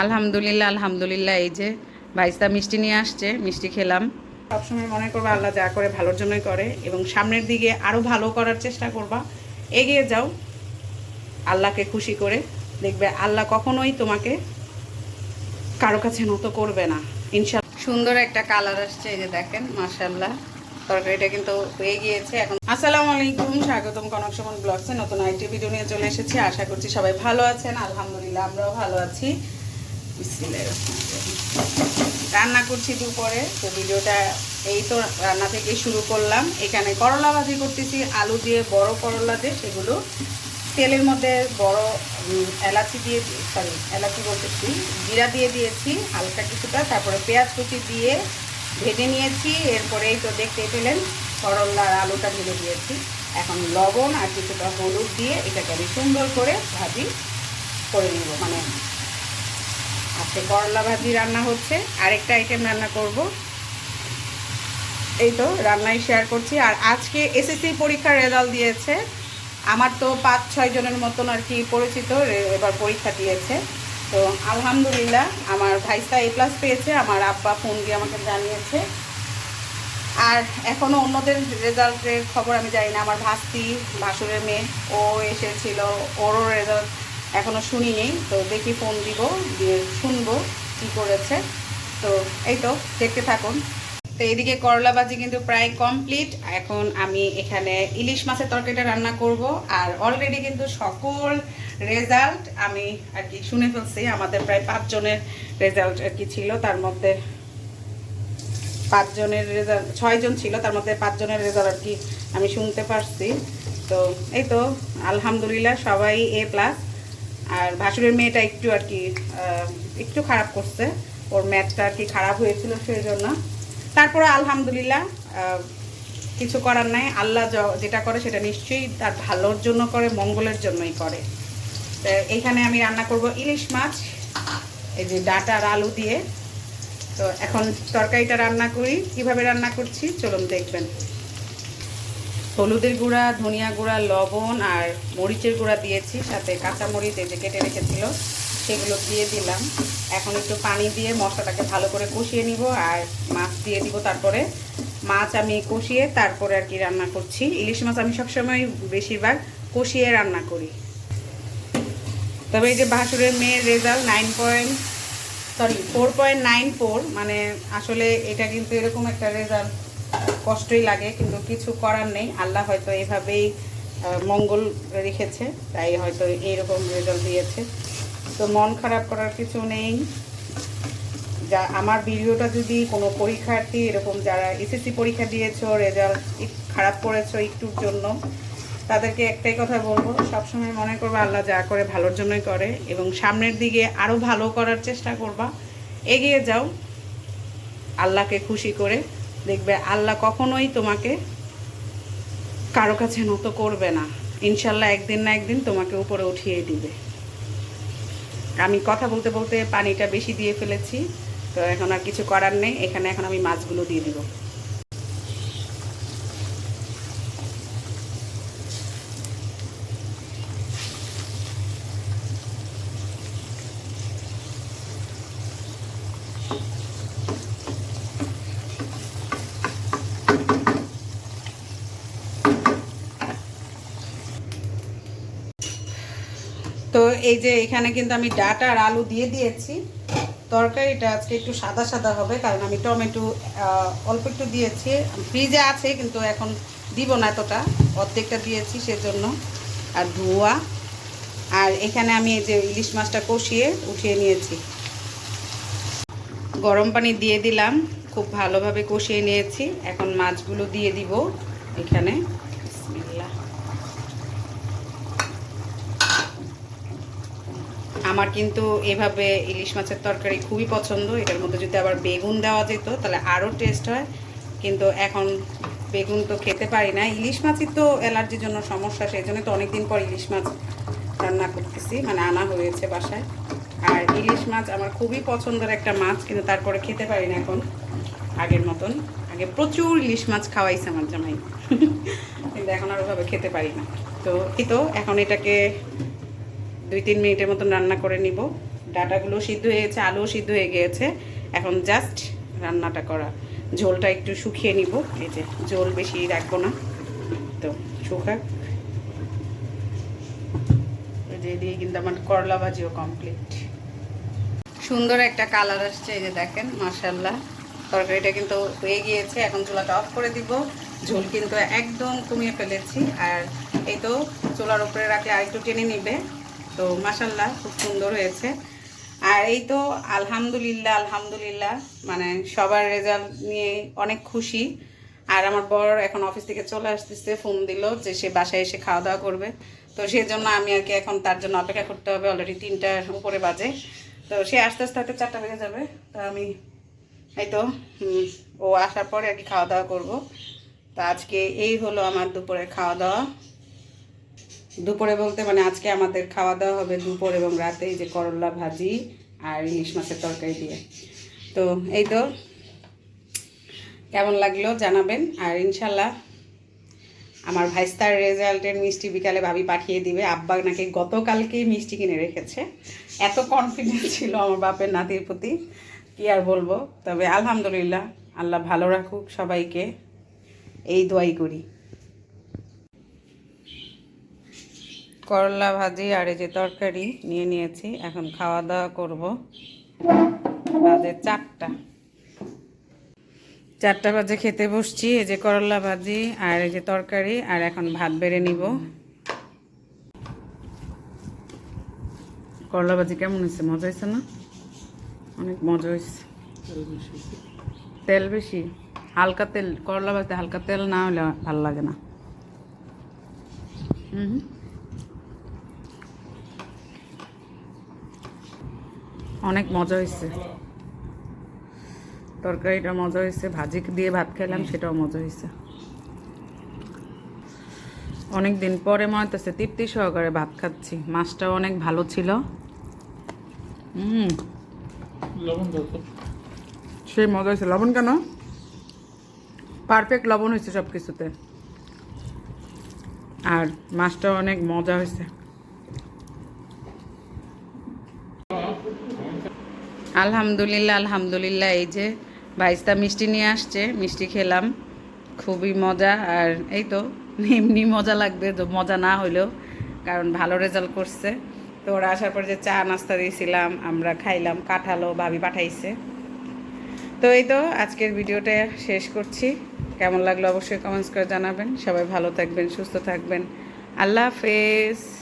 আলহামদুলিল্লাহ আলহামদুলিল্লাহ, এই যে ভাইস্তা মিষ্টি নিয়ে আসছে, মিষ্টি খেলাম। সবসময় মনে করবে আল্লাহ যা করে ভালোর জন্যই করে এবং সামনের দিকে আরও ভালো করার চেষ্টা করবা। এগিয়ে যাও, আল্লাহকে খুশি করে দেখবে আল্লাহ কখনোই তোমাকে কারও কাছে নত করবে না। ইনশাল্লাহ সুন্দর একটা কালার আসছে, এই যে দেখেন মাশাল্লাহ তরকারিটা কিন্তু হয়ে গিয়েছে। এখন আসসালামু আলাইকুম, স্বাগতম কনক সুমন ব্লগসে। নতুন আইটি ভিডিও নিয়ে চলে এসেছি। আশা করছি সবাই ভালো আছেন। আলহামদুলিল্লাহ, আমরাও ভালো আছি। রান্না করছি দুপুরে, তো ভিডিওটা এই তো রান্না থেকে শুরু করলাম। এখানে করলা ভাজি করতেছি, আলু দিয়ে বড় করলা দিয়ে সেগুলো তেলের মধ্যে বড় এলাচি দিয়ে সরি এলাচি বলতেছি, জিরা দিয়ে দিয়েছি হালকা কিছুটা, তারপরে পেঁয়াজ কুচি দিয়ে ভেজে নিয়েছি, এরপরে এই তো দেখতে পেলেন করলা আর আলুটা ভেজে দিয়েছি। এখন লবণ আর কিছুটা হলুদ দিয়ে এটাকে আমি সুন্দর করে ভাজি করে নেব মানে আজকে করলা ভাজি রান্না হচ্ছে। আরেকটা আইটেম রান্না করব। এই তো, রান্নাই শেয়ার করছি। আর আজকে এসএসসি পরীক্ষার রেজাল্ট দিয়েছে। আমার তো পাঁচ, ছয় জনের মতন আর কি পরিচিত এবার পরীক্ষা দিয়েছে। তো আলহামদুলিল্লাহ, আমার ভাইসা এ প্লাস পেয়েছে, আমার আব্বা ফোন দিয়ে আমাকে জানিয়েছে। আর এখনও অন্যদের রেজাল্টের খবর আমি জানি না। আমার ভাস্তি, ভাসুরের মেয়ে, ও এসেছিল, ওরও রেজাল্ট এখনও শুনিনি, তো দেখি ফোন দিব, দিয়ে শুনব কী করেছে। তো এই তো, দেখতে থাকুন। তো এইদিকে করলা ভাজি কিন্তু প্রায় কমপ্লিট এখন আমি এখানে ইলিশ মাছের তরকারিটা রান্না করব, আর অলরেডি কিন্তু সকল রেজাল্ট আমি আর কি শুনে ফেলছি। আমাদের প্রায় পাঁচজনের রেজাল্ট আর কি ছিল, তার মধ্যে পাঁচজনের রেজাল্ট ছয়জন ছিল, তার মধ্যে পাঁচজনের রেজাল্ট আর কি আমি শুনতে পারছি। তো এই তো, আলহামদুলিল্লাহ সবাই এ প্লাস আর ভাসুরের মেয়েটা একটু আর কি একটু খারাপ করছে। ওর ম্যাথটা আর কি খারাপ হয়েছিল সেই জন্য তারপরে আলহামদুলিল্লাহ কিছু করার নাই। আল্লাহ যেটা করে সেটা নিশ্চয়ই তার ভালোর জন্য করে, মঙ্গলের জন্যই করে। তো এইখানে আমি রান্না করব ইলিশ মাছ, এই যে ডাটা আর আলু দিয়ে। তো এখন তরকারিটা রান্না করি। কীভাবে রান্না করছি? চলুন দেখবেন। হলুদের গুঁড়া, ধনিয়া গুঁড়া, লবণ আর মরিচের গুঁড়া দিয়েছি, সাথে কাঁচা মরিচ এই যে কেটে রেখেছিল, সেগুলো দিয়ে দিলাম। এখন একটু পানি দিয়ে মশলাটাকে ভালো করে কষিয়ে নিব আর মাছ দিয়ে দিব তারপরে। মাছ আমি কষিয়ে তারপরে আর কি রান্না করছি। ইলিশ মাছ আমি সবসময় বেশিরভাগ কষিয়ে রান্না করি। তবে এই যে বাহাসুরের মেয়ের result nine point, sorry, four point nine four মানে আসলে এটা কিন্তু এরকম একটা রেজাল্ট কষ্টই লাগে, কিন্তু কিছু করার নেই। আল্লাহ হয়তো এভাবেই মঙ্গল রেখেছে, তাই হয়তো এইরকম রেজাল্ট দিয়েছে। তো মন খারাপ করার কিছু নেই। যা, আমার ভিডিওটা যদি কোনো পরীক্ষার্থী, এরকম যারা এসএসসি পরীক্ষা দিয়েছ রেজাল্ট খারাপ করেছ একটুর জন্য, তাদেরকে একটাই কথা বলব, সবসময় মনে করবে আল্লাহ যা করে ভালোর জন্যই করে, এবং সামনের দিকে আরও ভালো করার চেষ্টা করবা। এগিয়ে যাও। আল্লাহকে খুশি করে দেখবে আল্লাহ কখনোই তোমাকে কারও কাছে নত করবে না। ইনশাল্লাহ একদিন না একদিন তোমাকে উপরে উঠিয়ে দিবে। আমি কথা বলতে বলতে পানিটা বেশি দিয়ে ফেলেছি, তো এখন আর কিছু করার নেই, এখানে এখন আমি মাছগুলো দিয়ে দিব তো এই যে এখানে কিন্তু আমি ডাটা আর আলু দিয়ে দিয়েছি। তরকারিটা আজকে একটু সাদা সাদা হবে, কারণ আমি টমেটো অল্প একটু দিয়েছি। ফ্রিজে আছে, কিন্তু এখন দিব না এতটা। অর্ধেকটা দিয়েছি সেজন্য। আর ধোয়া। আর এখানে আমি এই যে ইলিশ মাছটা কষিয়ে উঠিয়ে নিয়েছি। গরম পানি দিয়ে দিলাম। খুব ভালোভাবে কষিয়ে নিয়েছি। এখন মাছগুলো দিয়ে দিব এখানে। আমার কিন্তু এভাবে ইলিশ মাছের তরকারি খুবই পছন্দ। এটার মধ্যে যদি আবার বেগুন দেওয়া যেত, তাহলে আরও টেস্ট হয়। কিন্তু এখন বেগুন তো খেতে পারি না। ইলিশ মাছই তো অ্যালার্জির জন্য সমস্যা, সেই জন্য তো অনেকদিন পর ইলিশ মাছ রান্না করতেছি। মানে আনা হয়েছে বাসায়। আর ইলিশ মাছ আমার খুবই পছন্দের একটা মাছ, কিন্তু তারপরে খেতে পারি না এখন, আগের মতন। আগে প্রচুর ইলিশ মাছ খাওয়াইছে আমার জামাই। কিন্তু এখন আর ওভাবে খেতে পারি না। তো, এই তো, এখন এটাকে দুই তিন মিনিটের মতন রান্না করে নিব। ডাটাগুলো সিদ্ধ হয়ে গেছে, আলুও সিদ্ধ হয়ে গিয়েছে। এখন জাস্ট রান্নাটা করা। ঝোলটা একটু শুকিয়ে নিব। এই যে ঝোল বেশি রাখব না। তো শুকাক। যে দিয়ে কিন্তু আমার করলা ভাজিও কমপ্লিট সুন্দর একটা কালার আসছে, এই যে দেখেন মার্শাল্লাহ তরকারিটা কিন্তু হয়ে গিয়েছে। এখন চুলাটা অফ করে দিব। ঝোল কিন্তু একদম কমিয়ে ফেলেছি। আর এই তো চুলার উপরে রাখলে আরেকটু টেনে নিবে। তো মাসাল্লাহ খুব সুন্দর হয়েছে। আর এই তো আলহামদুলিল্লাহ আলহামদুলিল্লাহ মানে সবার রেজাল্ট নিয়ে অনেক খুশি। আর আমার বর এখন অফিস থেকে চলে আসতেছে ফোন দিল যে সে বাসায় এসে খাওয়া দাওয়া করবে। তো সেই জন্য আমি আর কি এখন তার জন্য অপেক্ষা করতে হবে অলরেডি তিনটার উপরে বাজে। তো সে আস্তে আস্তে হয়তো চারটা বেজে যাবে। তো আমি, এই তো ও আসার পরে আর কি খাওয়া দাওয়া করব। তা আজকে এই হলো আমার দুপুরে খাওয়া দাওয়া দুপুরে বলতে মানে আজকে আমাদের খাওয়া দাওয়া হবে দুপুর এবং রাতে এই যে করলা ভাজি আর ইলিশ মাছের তরকারি দিয়ে। তো এই তো, কেমন লাগল জানাবেন আর ইনশাল্লাহ আমার ভাইস্তার রেজাল্টের মিষ্টি বিকালে ভাবি পাঠিয়ে দিবে। আব্বা নাকি গতকালকেই মিষ্টি কিনে রেখেছে। এত কনফিডেন্স ছিল আমার বাপের নাতির প্রতি, কি আর বলব? তবে আলহামদুলিল্লাহ, আল্লাহ ভালো রাখুক সবাইকে। এই দোয়াই করি। করলা ভাজি আর এই যে তরকারি নিয়ে নিয়েছি। এখন খাওয়া দাওয়া করব। বাজে চারটা। চারটা বাজে খেতে বসছি, এই যে করলা ভাজি আর এই যে তরকারি, আর এখন ভাত বেড়ে নিব। করলা ভাজি কেমন হয়েছে? মজা হয়েছে না? অনেক মজা হয়েছে। তেল বেশি? হালকা তেল, করলা ভাজিতে হালকা তেল না হলে ভালো লাগে না। হুম। অনেক মজা হয়েছে। তরকারিটা মজা হয়েছে ভাজি দিয়ে ভাত খেলাম সেটাও মজা হয়েছে। অনেক দিন পরে মনে হচ্ছে তৃপ্তি সহকারে ভাত খাচ্ছি মাছটাও অনেক ভালো ছিল। হুম। সেই মজা হয়েছে। লবণ কেন? পারফেক্ট লবণ হয়েছে সব কিছুতে আর মাছটাও অনেক মজা হয়েছে। আলহামদুলিল্লাহ আলহামদুলিল্লাহ। এই যে ভাইস্তা মিষ্টি নিয়ে আসছে, মিষ্টি খেলাম। খুবই মজা, আর এই তো, এমনি মজা লাগবে, তো মজা না হইলেও, কারণ ভালো রেজাল্ট করছে। তো ওরা আসার পর যে চা নাস্তা দিয়েছিলাম, আমরা খাইলাম, কাঁঠালও ভাবি পাঠাইছে। তো এই তো, আজকের ভিডিওটা শেষ করছি। কেমন লাগল অবশ্যই কমেন্টস করে জানাবেন। সবাই ভালো থাকবেন, সুস্থ থাকবেন। আল্লাহ হাফেজ।